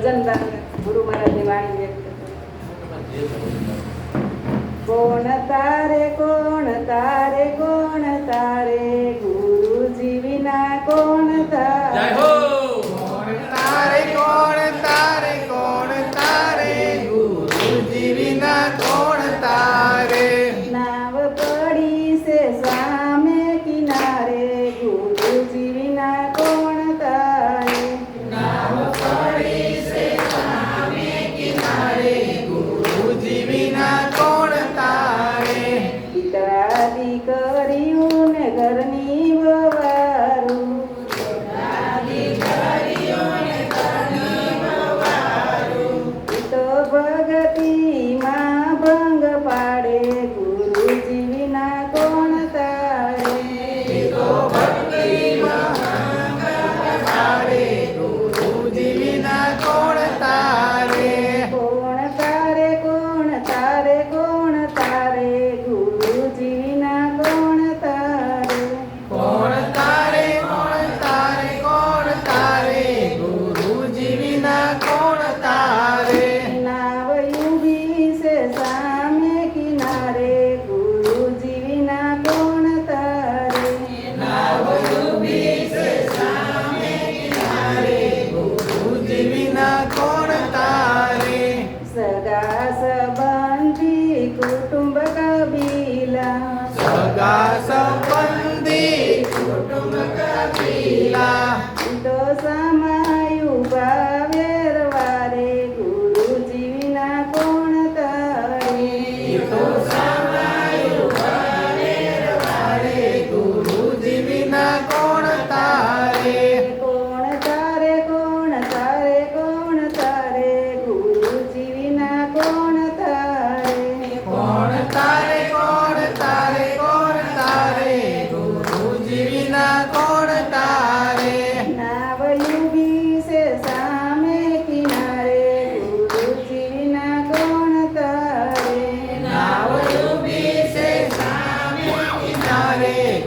ભજન ગુરુ મહારાજની વાણી વ્યક્ત કોણ તારે કોણ તારે કોણ તારે? ગુરુજી વિના કોણ તારે? God so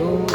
Senhor.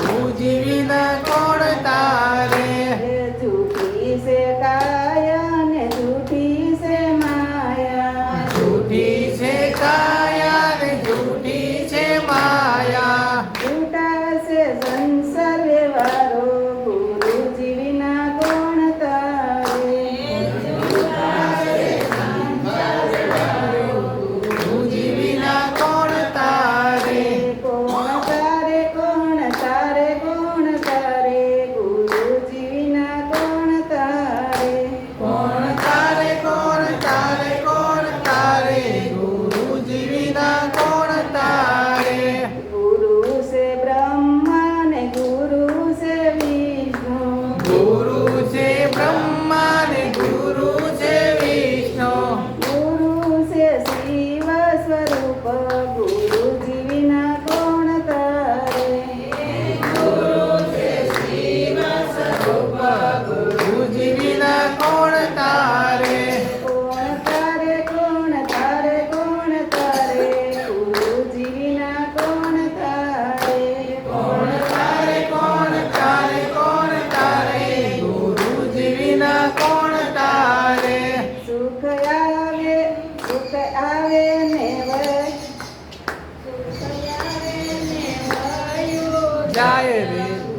Diary.